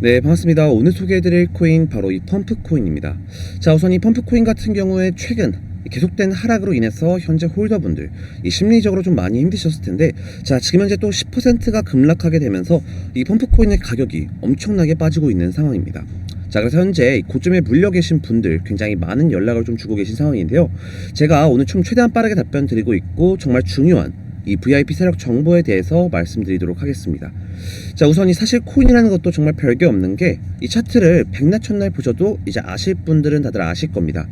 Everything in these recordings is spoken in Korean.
네, 반갑습니다. 오늘 소개해드릴 코인 바로 이 펌프 코인입니다. 자, 우선 이 펌프 코인 같은 경우에 최근 계속된 하락으로 인해서 현재 홀더분들 이 심리적으로 좀 많이 힘드셨을 텐데 자 지금 현재 또 10%가 급락하게 되면서 이 펌프 코인의 가격이 엄청나게 빠지고 있는 상황입니다. 자 그래서 현재 고점에 물려 계신 분들 굉장히 많은 연락을 좀 주고 계신 상황인데요. 제가 오늘 좀 최대한 빠르게 답변 드리고 있고 정말 중요한 이 VIP 세력 정보에 대해서 말씀드리도록 하겠습니다. 자 우선 이 사실 코인이라는 것도 정말 별게 없는 게 이 차트를 백날 첫날 보셔도 이제 아실 분들은 다들 아실 겁니다.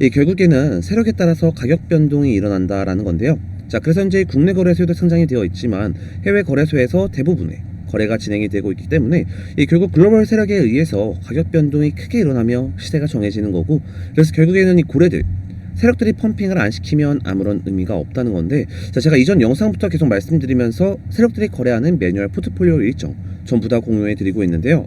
이 결국에는 세력에 따라서 가격 변동이 일어난다라는 건데요. 자 그래서 현재 국내 거래소에도 상장이 되어 있지만 해외 거래소에서 대부분의 거래가 진행이 되고 있기 때문에 이 결국 글로벌 세력에 의해서 가격 변동이 크게 일어나며 시세가 정해지는 거고 그래서 결국에는 이 고래들 세력들이 펌핑을 안 시키면 아무런 의미가 없다는 건데 자 제가 이전 영상부터 계속 말씀드리면서 세력들이 거래하는 매뉴얼 포트폴리오 일정 전부 다 공유해 드리고 있는데요.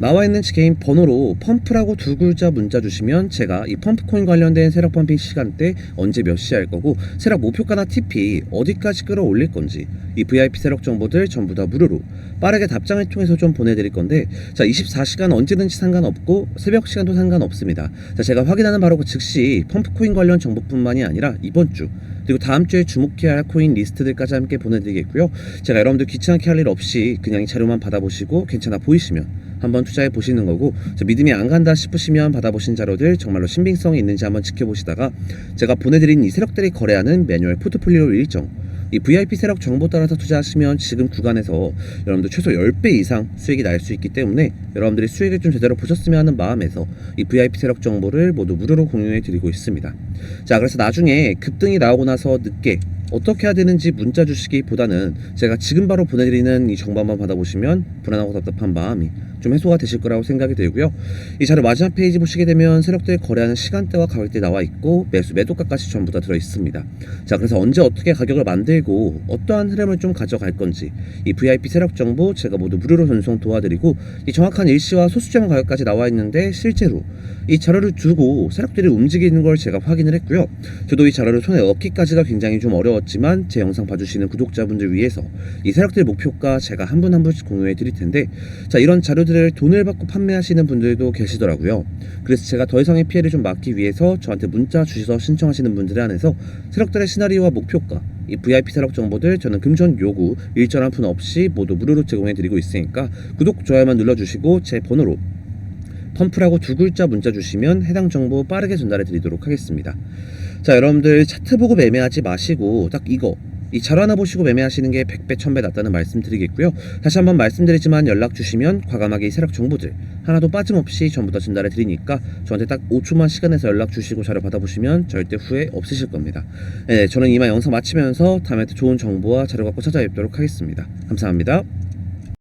나와 있는 개인 번호로 펌프라고 두 글자 문자 주시면 제가 이 펌프코인 관련된 세력 펌핑 시간대 언제 몇 시에 할 거고 세력 목표가나 TP 어디까지 끌어올릴 건지 이 VIP 세력 정보들 전부 다 무료로 빠르게 답장을 통해서 좀 보내드릴 건데 자 24시간 언제든지 상관없고 새벽 시간도 상관없습니다. 자 제가 확인하는 바로 그 즉시 펌프코인 관련 정보뿐만이 아니라 이번 주 그리고 다음 주에 주목해야 할 코인 리스트들까지 함께 보내드리겠고요. 제가 여러분들 귀찮게 할 일 없이 그냥 이 자료만 받아보시고 괜찮아 보이시면 한번 투자해 보시는 거고 저 믿음이 안 간다 싶으시면 받아보신 자료들 정말로 신빙성이 있는지 한번 지켜보시다가 제가 보내드린 이 세력들이 거래하는 매뉴얼 포트폴리오 일정 이 VIP 세력 정보 따라서 투자하시면 지금 구간에서 여러분들 최소 10배 이상 수익이 날 수 있기 때문에 여러분들이 수익을 좀 제대로 보셨으면 하는 마음에서 이 VIP 세력 정보를 모두 무료로 공유해 드리고 있습니다. 자, 그래서 나중에 급등이 나오고 나서 늦게 어떻게 해야 되는지 문자 주시기보다는 제가 지금 바로 보내드리는 이 정보만 받아보시면 불안하고 답답한 마음이 좀 해소가 되실 거라고 생각이 들고요. 이 자료 마지막 페이지 보시게 되면 세력들 거래하는 시간대와 가격대 나와 있고 매수 매도가까지 전부 다 들어 있습니다. 자 그래서 언제 어떻게 가격을 만들고 어떠한 흐름을 좀 가져갈 건지 이 VIP 세력 정보 제가 모두 무료로 전송 도와드리고 이 정확한 일시와 소수점 가격까지 나와 있는데 실제로 이 자료를 두고 세력들이 움직이는 걸 제가 확인을 했고요. 저도 이 자료를 손에 얻기까지가 굉장히 좀 어려 웠지만 제 영상 봐주시는 구독자분들 위해서 이 세력들 목표가 제가 한 분 한 분씩 공유해 드릴 텐데 자 이런 자료들을 돈을 받고 판매하시는 분들도 계시더라고요. 그래서 제가 더 이상의 피해를 좀 막기 위해서 저한테 문자 주셔서 신청하시는 분들에 한해서 세력들의 시나리오와 목표가 이 VIP 세력 정보들 저는 금전 요구 일전 한푼 없이 모두 무료로 제공해 드리고 있으니까 구독 좋아요만 눌러주시고 제 번호로 펌프라고 두 글자 문자 주시면 해당 정보 빠르게 전달해 드리도록 하겠습니다. 자, 여러분들 차트 보고 매매하지 마시고 딱 이거 이 자료 하나 보시고 매매하시는 게 100배, 1000배 낫다는 말씀 드리겠고요. 다시 한번 말씀드리지만 연락 주시면 과감하게 이 세력 정보들 하나도 빠짐없이 전부 다 전달해 드리니까 저한테 딱 5초만 시간 내서 연락 주시고 자료 받아보시면 절대 후회 없으실 겁니다. 네, 저는 이만 영상 마치면서 다음에 또 좋은 정보와 자료 갖고 찾아뵙도록 하겠습니다. 감사합니다.